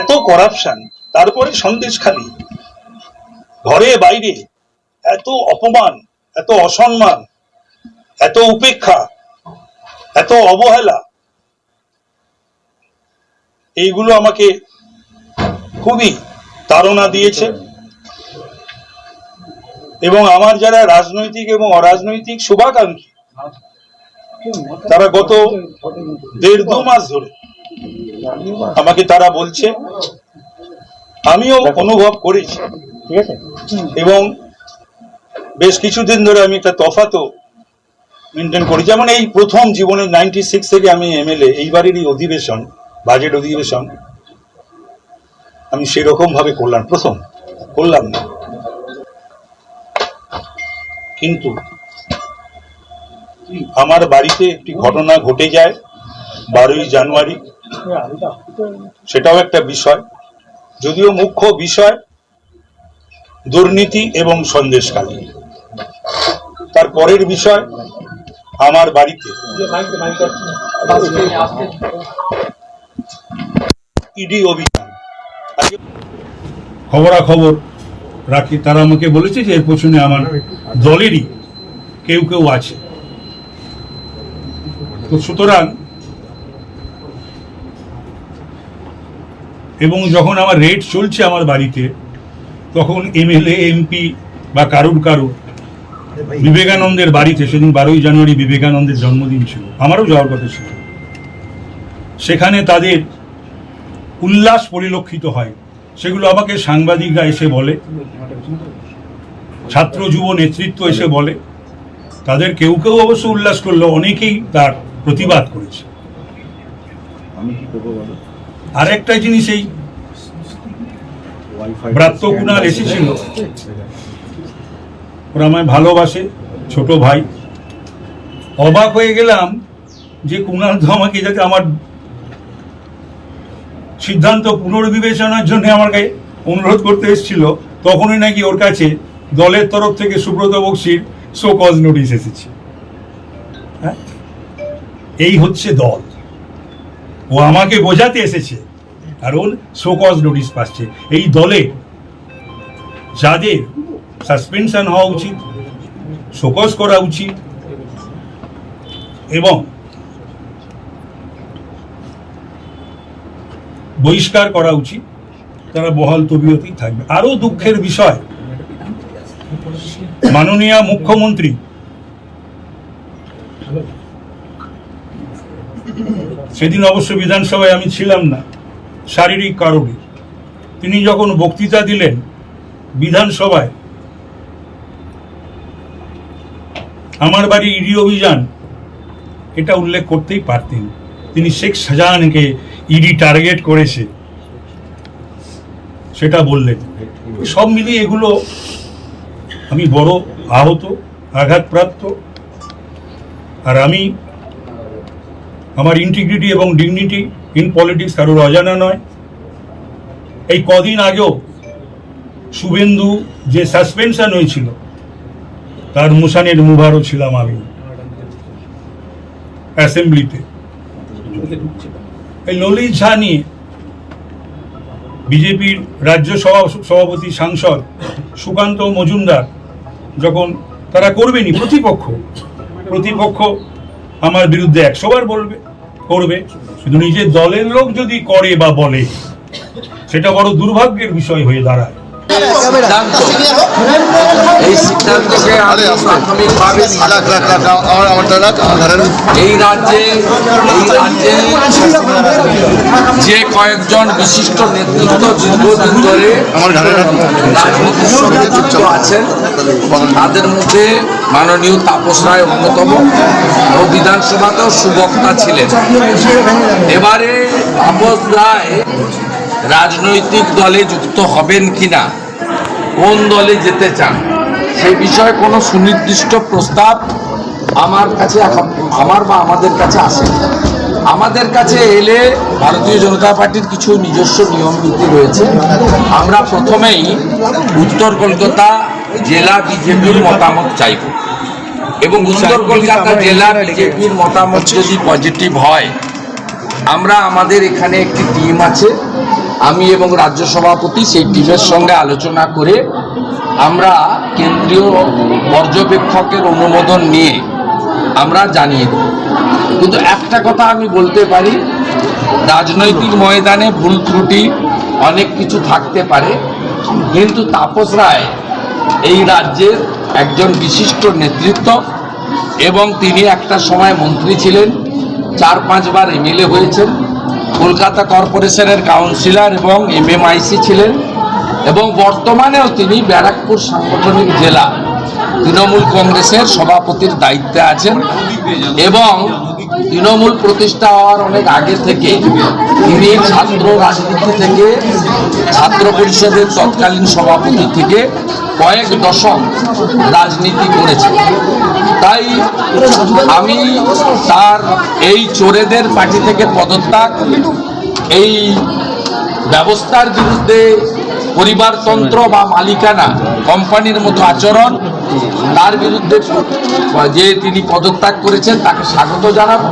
এত করাপশন তারপরে সন্দেশখালী ঘরে বাইরে এত অপমান, এত অসম্মান, এত উপেক্ষা, এত অবহেলা। এইগুলো আমাকে খুবই তাড়না দিয়েছে। এবং আমার যারা রাজনৈতিক এবং অরাজনৈতিক শুভাকাঙ্ক্ষী, তারা গত দেড় দু মাস ধরে আমাকে তারা বলছে আমিও অনুভব করেছি। এবং বেশ কিছুদিন ধরে আমি একটা তফাতও মেনটেন করি যেমন এই প্রথম জীবনে নাইনটি সিক্স থেকে আমি এমএলএ এইবারেরই অধিবেশন বাজেট অধিবেশন আমি সেরকম ভাবে করলাম। প্রথম করলাম না। কিন্তু আমার বাড়িতে একটি ঘটনা ঘটে যায় বারোই জানুয়ারি। সেটাও একটা বিষয়। যদিও মুখ্য বিষয় দুর্নীতি এবং সন্দেশকালী তার পরের বিষয় আমার বাড়িতে। ইডি অভিযান। খবরাখবর রাখি। তারা আমাকে বলেছে যে এর পেছনে আমার দলেরই কেউ কেউ আছে। তো সুতরাং এবং যখন আমার রেড চলছে আমার বাড়িতে, তখন এমএলএ, এমপি বা কারুর কারুর, বিবেকানন্দের বাড়িতে, সেদিন বারোই জানুয়ারি বিবেকানন্দের জন্মদিন ছিল, আমারও যাওয়ার কথা ছিল। সেখানে তাদের উল্লাস পরিলক্ষিত হয়। সেগুলো আমাকে সাংবাদিকরা এসে বলে, ছাত্র যুব নেতৃত্ব এসে বলে, তাদের কেউ কেউ অবশ্য উল্লাস করল অনেকেই তার প্রতিবাদ করেছে। আরেকটা জিনিস এই ব্রাত্য কুণাল এসেছিল। ওরা আমায় ভালোবাসে ছোট ভাই। অবাক হয়ে গেলাম যে কুণাল তো আমাকে যাতে আমার সিদ্ধান্ত পুনর্বিবেচনার জন্য আমাকে অনুরোধ করতে এসেছিল। তখনই নাকি ওর কাছে দলের তরফ থেকে সুব্রত বক্সির শোকজ নোটিশ এসেছে। হ্যাঁ? এই হচ্ছে দল। ও আমাকে বোঝাতে এসেছে। আর ওর শো কজ নোটিশ পাচ্ছে। এই দলে যাদের সাসপেনশন হওয়া উচিত, শোকজ করা উচিত, এবং বহিষ্কার করা উচিত, তারা বহাল তবিয়তেই থাকবে। আরও দুঃখের বিষয়, মাননীয় মুখ্যমন্ত্রী সেদিন অবশ্য বিধানসভায় আমি ছিলাম না, শারীরিক কারণে। তিনি যখন বক্তৃতা দিলেন বিধানসভায়, আমার বাড়ি ইডি অভিযান, এটা উল্লেখ করতেই পারতেন। তিনি শেখ শাহজাহানকে ইডি টার্গেট করেছে, সেটা বললেন। সব মিলিয়ে এগুলো আমি বড় আহত, আঘাতপ্রাপ্ত। আর আমি আমার ইন্টিগ্রিটি এবং ডিগনিটি ইন পলিটিক্স কারোর অজানা নয়। এই কদিন আগেও শুভেন্দু যে সাসপেনশন হয়েছিল, তার মুসানের মুভারও ছিলাম আমি অ্যাসেম্বলিতে এই ললিত ঝা নিয়ে বিজেপির রাজ্য সভা- সভাপতি সাংসদ সুকান্ত মজুমদার যখন তারা করবেনি প্রতিপক্ষ প্রতিপক্ষ আমার বিরুদ্ধে একশোবার বলবে। করবে। শুধু নিজের দলের লোক যদি করে বা বলে, সেটা বড় দুর্ভাগ্যের বিষয় হয়ে দাঁড়ায়। এই সিদ্ধান্তকে আমি প্রাথমিকভাবে রাজ্যে এই রাজ্যে যে কয়েকজন বিশিষ্ট নেতৃত্ব দীর্ঘদিন ধরে আমার রাজনীতির সঙ্গে যুক্ত আছেন তাদের মধ্যে মাননীয় তাপস রায় অন্যতম। ও বিধানসভাতেও সুবক্তা ছিলেন। এবারে তাপস রায় রাজনৈতিক দলে যুক্ত হবেন কিনা, কোন দলে যেতে চান সে বিষয়ে কোনো সুনির্দিষ্ট প্রস্তাব আমার কাছে আমার বা আমাদের কাছে আসে আমাদের কাছে এলে ভারতীয় জনতা পার্টির কিছু নিজস্ব নিয়ম নীতি রয়েছে। আমরা প্রথমেই উত্তর কলকাতা জেলা বিজেপির মতামত চাইব এবং উত্তর কলকাতা জেলা বিজেপির মতামত যদি পজিটিভ হয়, আমরা আমাদের এখানে একটি টিম আছে। আমি এবং রাজ্য সভাপতি সেই টিমের সঙ্গে আলোচনা করে আমরা কেন্দ্রীয় পর্যবেক্ষকের অনুমোদন নিয়ে আমরা জানিয়ে দেব। কিন্তু একটা কথা আমি বলতে পারি, রাজনৈতিক ময়দানে ভুল ত্রুটি অনেক কিছু থাকতে পারে, কিন্তু তাপস রায় এই রাজ্যের একজন বিশিষ্ট নেতৃত্ব এবং তিনি একটা সময় মন্ত্রী ছিলেন, চার পাঁচবার এমএলএ হয়েছেন। কলকাতা কর্পোরেশনের কাউন্সিলর এবং এমএমআইসি ছিলেন এবং বর্তমানেও তিনি ব্যারাকপুর সাংগঠনিক জেলা তৃণমূল কংগ্রেসের সভাপতির দায়িত্বে আছেন এবং তৃণমূল প্রতিষ্ঠা হওয়ার অনেক আগে থেকে তিনি ছাত্র রাজনীতি থেকে ছাত্র পরিষদের তৎকালীন সভাপতি থেকে কয়েক দশক রাজনীতি করেছে। তাই আমি তার এই চোরেদের পার্টি থেকে পদত্যাগ, এই ব্যবস্থার বিরুদ্ধে পরিবারতন্ত্র বা মালিকানা কোম্পানির মতো আচরণ তার বিরুদ্ধে যে তিনি পদত্যাগ করেছেন তাকে স্বাগত জানাব।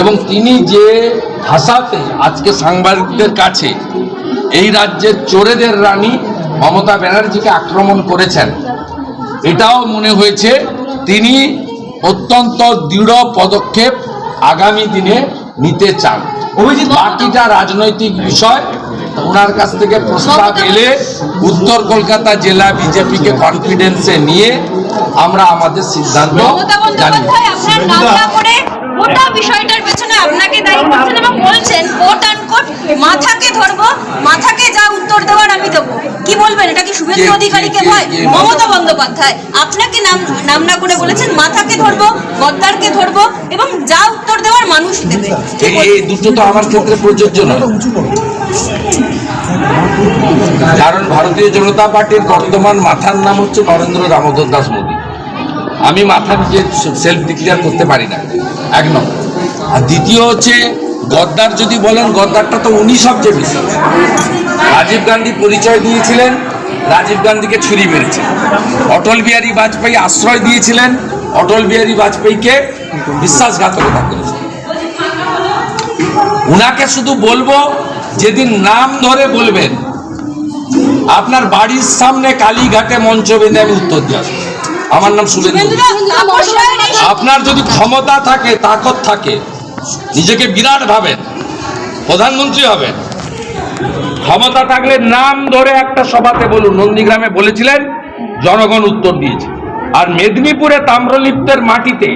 এবং তিনি যে ভাষাতে আজকে সাংবাদিকদের কাছে এই রাজ্যের চোরেদের রানী মমতা ব্যানার্জিকে আক্রমণ করেছেন এটাও মনে হয়েছে তিনি অত্যন্ত দৃঢ় পদক্ষেপ আগামী দিনে নিতে চান। বাকিটা রাজনৈতিক বিষয় ওনার কাছ থেকে প্রস্তাব এলে উত্তর কলকাতা জেলা বিজেপিকে কনফিডেন্সে নিয়ে আমরা আমাদের সিদ্ধান্ত জানি মাথাকে ধরবো মাথাকে যা উত্তর দেওয়ার আমি দেবো। কি বলবেন? এটা কি শুভেন্দু অধিকারীকে ভয়? মমতা বন্দ্যোপাধ্যায়। আপনাকে নাম নাম না করে বলেছেন মাথাকে ধরবো গদ্দারকে ধরবো এবং যা উত্তর দেওয়ার মানুষ দেবে। এই- এই দুটো তো আমার ক্ষেত্রে প্রযোজ্য নয়। কারণ ভারতীয় জনতা পার্টির বর্তমান মাথার নাম হচ্ছে নরেন্দ্র দামোদর দাস মোদী। আমি মাথা নিজে সেলফ ডিক্লেয়ার করতে পারি না। এক নম্বর। আর দ্বিতীয় হচ্ছে গদ্দার যদি বলেন গদ্দারটা তো উনি সবচেয়ে বেশি। রাজীব গান্ধী পরিচয় দিয়েছিলেন রাজীব গান্ধীকে ছুরি মেরেছেন অটল বিহারী বাজপেয়ী আশ্রয় দিয়েছিলেন অটল বিহারী বাজপেয়ীকে বিশ্বাসঘাতকতা করেছেন উনাকে শুধু বলব যেদিন নাম ধরে বলবেন আপনার বাড়ির সামনে কালীঘাটে মঞ্চ বেঁধে আমি উত্তর দিয়ে আসব। আমার নাম শুভেন্দু আপনার যদি ক্ষমতা থাকে তাকত থাকে নিজেকে বিরাট ভাবেন, প্রধানমন্ত্রী হবেন। ক্ষমতা থাকলে নাম ধরে একটা সভাতে বলুন, নন্দীগ্রামে বলেছিলেন, জনগণ উত্তর দিয়েছে। আর মেদিনীপুরে তাম্রলিপ্তের মাটিতে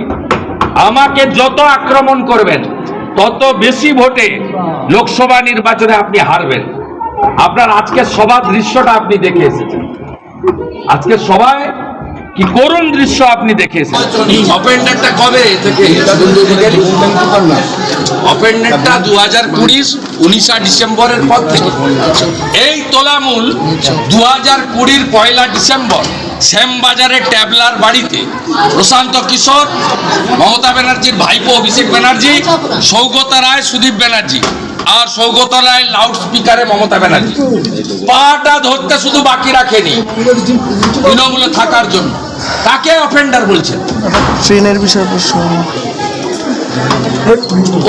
আমাকে যত আক্রমণ করবেন, তত বেশি ভোটে লোকসভা নির্বাচনে আপনি হারবেন। আপনার আজকের সভা দৃশ্যটা আপনি দেখে এসেছেন। আজকে সবাই কি করুণ দৃশ্য আপনি দেখে এসেছেন অপেন্ডেন্টটা কবে থেকে? অপেন্ডেন্টটা দু হাজার কুড়ির উনিশা ডিসেম্বরের পর থেকে। এই তোলামূল দু হাজার কুড়ির পয়লা ডিসেম্বর শ্যামবাজারের ট্যাবলার বাড়িতে প্রশান্ত কিশোর, মমতা ব্যানার্জির ভাইপো অভিষেক ব্যানার্জি, সৌগত রায়, সুদীপ ব্যানার্জি। আর সৌগতলায় লাউড স্পিকারে মমতা ব্যানার্জি। পাটা ধরতে শুধু বাকি রাখেনি তৃণমূলে থাকার জন্য। তাকে অফেন্ডার বলছেন? ট্রেনের বিষয়ে প্রশ্ন।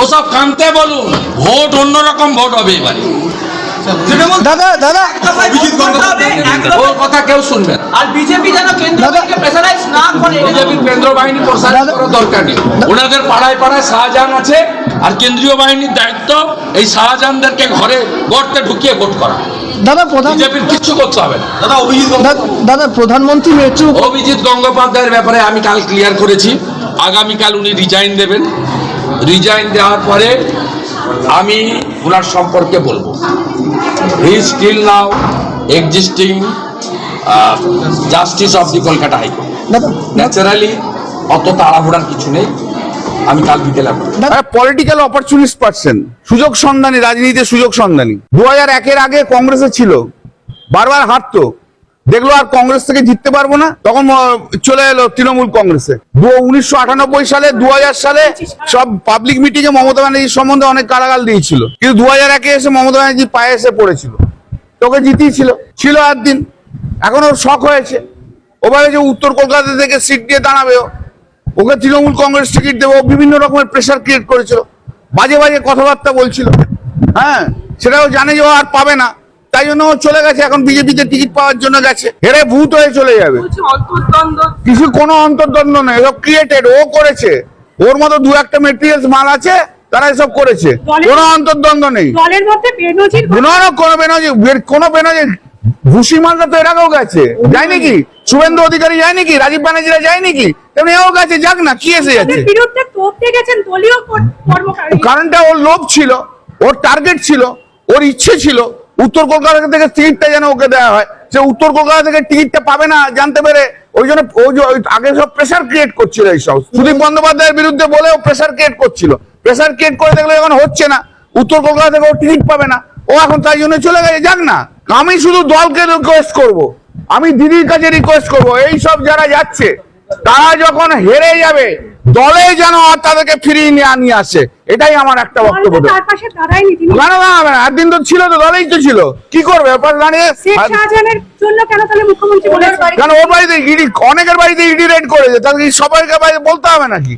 ওসব কানতে বলুন ভোট অন্যরকম ভোট হবে এবারে। দাদা দাদা। ওর কথা কেউ শুনবে আর বিজেপি যেন কেন্দ্রকে প্রেসারাইজ না করে বিজেপির কেন্দ্র বাহিনী প্রসারিত করার দরকার নেই। ওনাদের পাড়ায় পাড়ায় শাহজাহান আছে আর কেন্দ্রীয় বাহিনীর দায়িত্ব এই শাহজাহানদেরকে ঘরে গর্তে ঢুকিয়ে ভোট করা। দাদা প্রধান বিজেপির কিচ্ছু করতে হবে না। দা- দাদা প্রধানমন্ত্রী মেট্রো অভিজিৎ গঙ্গোপাধ্যায়ের ব্যাপারে আমি কাল ক্লিয়ার করেছি। আগামীকাল উনি রিজাইন দেবেন। রিজাইন দেওয়ার পরে আমি ওনার সম্পর্কে বলব। He still now existing justice of the Kolkata high court দাদা ন্যাচারালি অত তাড়াহুড়ার কিছু নেই। আমি কাল বিকেলে পলিটিক্যাল অপরচুনিস্ট পার্সন সুযোগ সন্ধানী রাজনীতিতে সুযোগ সন্ধানী। দু হাজার একের আগে কংগ্রেসে ছিল। বারবার হারতো। দেখল আর কংগ্রেস থেকে জিততে পারব না। তখন চলে এলো তৃণমূল কংগ্রেসে। উনিশশো আটানব্বই সালে, দু হাজার সালে সব পাবলিক মিটিং এ মমতা ব্যানার্জির সম্বন্ধে অনেক গালাগাল দিয়েছিল। কিন্তু দু হাজার একে এসে মমতা ব্যানার্জি পায়ে এসে পড়েছিল। তোকে জিতিয়েছিল। ছিল আর দিন। এখন ওর শখ হয়েছে। ও যে উত্তর কলকাতা থেকে সিট দিয়ে দাঁড়াবে। ওকে তৃণমূল কংগ্রেস টিকিট দেবো। বিভিন্ন রকমের প্রেশার ক্রিয়েট করেছিল। বাজে বাজে কথাবার্তা বলছিল। হ্যাঁ সেটাও জানে যে ও আর পাবে না। তাই জন্য ও চলে গেছে এখন বিজেপিতে টিকিট পাওয়ার জন্য গেছে। হেরে ভূত হয়ে চলে যাবে। কিছু কোনো অন্তর্দ্বন্দ্ব নেই এসব ক্রিয়েটেড ও করেছে। ওর মতো দু একটা মেটেরিয়ালস মাল আছে তারা এসব করেছে। কোনো অন্তর্দ্বন্দ্ব নেই। বেনজির কোনো বেনজি কোনো বেনজি ভুসি মালটা তো এর আগেও গেছে। যায় নাকি শুভেন্দু অধিকারী যায় নাকি রাজীব ব্যানার্জিরা যায় নাকি তেমনি এও গেছে যাক না কি এসে যাচ্ছে। কারণটা ওর লোভ ছিল ওর টার্গেট ছিল ওর ইচ্ছে ছিল উত্তর কলকাতা থেকে টিকিটটা যেন ওকে দেওয়া হয়। সে উত্তর কলকাতা থেকে টিকিটটা পাবে না, জানতে পেরে ওই জন্য ওই যে আগে সব প্রেশার ক্রিয়েট করছিল এইসব। সুদীপ বন্দ্যোপাধ্যায়ের বিরুদ্ধে বলেও প্রেশার ক্রিয়েট করছিল। প্রেশার ক্রিয়েট করে দেখলে এখন হচ্ছে না। উত্তর কলকাতা থেকে ও টিকিট পাবে না। ও এখন তাই জন্য চলে গেছে, যাক না। আমি শুধু দলকে রিকোয়েস্ট করব। আমি দিদির কাছে রিকোয়েস্ট করব। এই সব যারা যাচ্ছে তারা যখন হেরে যাবে দলে যেন আর তাদেরকে ফিরিয়ে নিয়ে নিয়ে আসে। এটাই আমার একটা বক্তব্য। কেন দাঁড়াবে না একদিন তো ছিল তো দলেই তো ছিল। কি করবে? ব্যাপার দাঁড়িয়ে কেন ওর বাড়িতে ইডি অনেকের বাড়িতে ইডি রেড করেছে। তাহলে কি সবাইকে বাড়িতে বলতে হবে নাকি?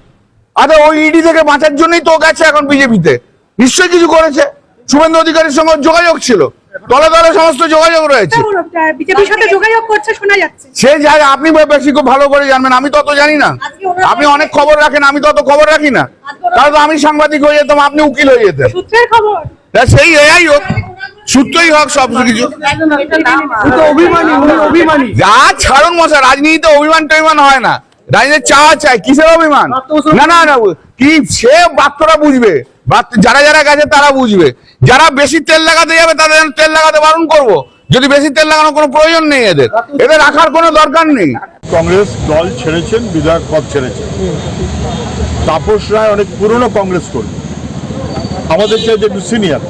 আরে ওই ইডি থেকে বাঁচার জন্যই তো ও গেছে এখন বিজেপিতে। নিশ্চয়ই কিছু করেছে। শুভেন্দু অধিকারীর সঙ্গে যোগাযোগ ছিল। দলে দলে সমস্ত যোগাযোগ রয়েছে। বিজেপির সাথে যোগাযোগ করছে শোনা যাচ্ছে। সে যায় আপনি বেশি খুব ভালো করে জানবেন আমি তত জানি না। আপনি অনেক খবর রাখেন আমি তত খবর রাখি না। তাহলে তো আমি সাংবাদিক হয়ে যেতাম আপনি উকিল হয়ে যেতেন। খবর? সেই এআই হোক সূত্রই হোক সব কিছু। অভিমানী উনি অভিমানী। যা ছাড়ুন মশা রাজনীতিতে অভিমান টভিমান হয় না। রাজনীতি চাওয়া চাই কিসের অভিমান? না না না কি সে বাক্যরা বুঝবে? যারা যারা গেছে তারা বুঝবে। যারা বেশি তেল লাগাতে যাবে তাদের তেল লাগাতে বারণ করব। যদি বেশি তেল লাগানোর কোনো প্রয়োজন নেই এদের। এদের রাখার কোনো দরকার নেই। কংগ্রেস দল ছেড়েছেন, বিধায়ক পদ ছেড়েছেন। তাপস রায় অনেক পুরনো কংগ্রেস কর্মী। আমাদের চাইতে একটু সিনিয়র।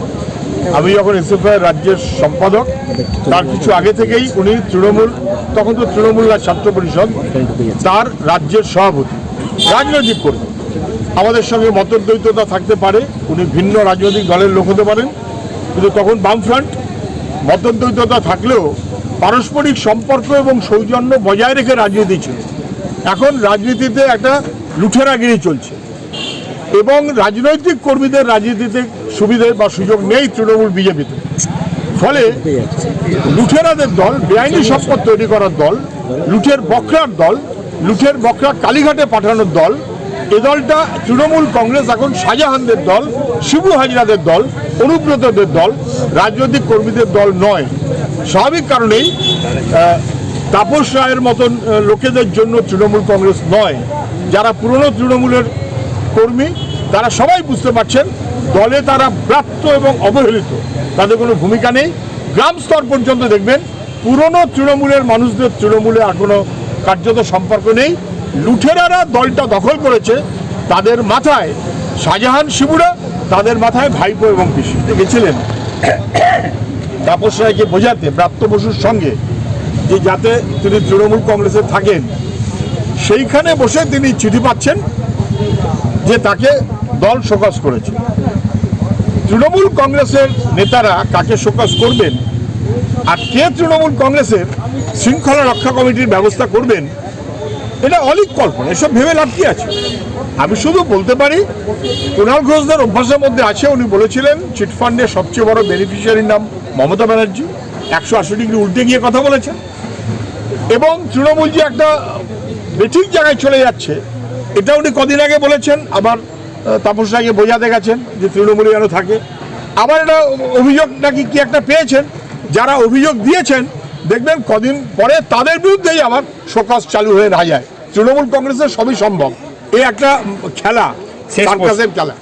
আমি যখন এসএফআই রাজ্যের সম্পাদক, তার কিছু আগে থেকেই উনি তৃণমূল, তখন তো তৃণমূল ছাত্র পরিষদ, তার রাজ্যের সভাপতি, রাজনৈতিক কর্মী। আমাদের সঙ্গে মতদ্বৈততা থাকতে পারে, উনি ভিন্ন রাজনৈতিক দলের লোক হতে পারেন, কিন্তু তখন বামফ্রন্ট মতদ্বৈততা থাকলেও পারস্পরিক সম্পর্ক এবং সৌজন্য বজায় রেখে রাজনীতি ছিল। এখন রাজনীতিতে একটা লুঠেরাগিরি চলছে এবং রাজনৈতিক কর্মীদের রাজনীতিতে সুবিধে বা সুযোগ নেই তৃণমূল বিজেপিতে। ফলে লুঠেরাদের দল, বেআইনি সম্পদ তৈরি করার দল, লুঠের বকরার দল, লুঠের বকরা কালীঘাটে পাঠানোর দল এ দলটা তৃণমূল কংগ্রেস, এখন শাহজাহানদের দল, শিবু হাজরাদের দল, অনুব্রতদের দল, রাজনৈতিক কর্মীদের দল নয়। স্বাভাবিক কারণেই তাপস রায়ের মতন লোকেদের জন্য তৃণমূল কংগ্রেস নয়। যারা পুরনো তৃণমূলের কর্মী, তারা সবাই বুঝতে পারছেন, দলে তারা প্রাপ্ত এবং অবহেলিত। তাদের কোনো ভূমিকা নেই। গ্রাম স্তর পর্যন্ত দেখবেন, পুরনো তৃণমূলের মানুষদের তৃণমূলে আর কোনো কার্যত সম্পর্ক নেই। লুঠেরারা দলটা দখল করেছে, তাদের মাথায় শাহজাহান শিবুরা, তাদের মাথায় ভাইপো এবং পিসি গেছিলেন। তাপস রায়কে বোঝাতে প্রাপ্ত বসুর সঙ্গে যে যাতে তিনি তৃণমূল কংগ্রেসে থাকেন, সেইখানে বসে তিনি চিঠি পাচ্ছেন যে তাকে দল শোকজ করেছে। তৃণমূল কংগ্রেসের নেতারা কাকে শোকজ করবেন আর কে তৃণমূল কংগ্রেসের শৃঙ্খলা রক্ষা কমিটির ব্যবস্থা করবেন এটা অলিক কল্পনা, এসব ভেবে লাভ কি আছে? আমি শুধু বলতে পারি কুণাল ঘোষদের অভ্যাসের মধ্যে আছে, উনি বলেছিলেন চিটফান্ডের সবচেয়ে বড় বেনিফিশিয়ারির নাম মমতা ব্যানার্জি, একশো আশি ডিগ্রি উল্টে গিয়ে কথা বলেছেন। এবং তৃণমূল যে একটা বেঠিক জায়গায় চলে যাচ্ছে, এটা উনি কদিন আগে বলেছেন, আবার তাপস রায়কে বোঝাতে গেছেন যে তৃণমূলে যেন থাকে। আবার এটা অভিযোগ নাকি কি একটা পেয়েছেন? যারা অভিযোগ দিয়েছেন দেখবেন কদিন পরে তাদের বিরুদ্ধেই আবার শোকাস চালু হয়ে না যায় তৃণমূল কংগ্রেসের সবই সম্ভব। এই একটা খেলা খেলা।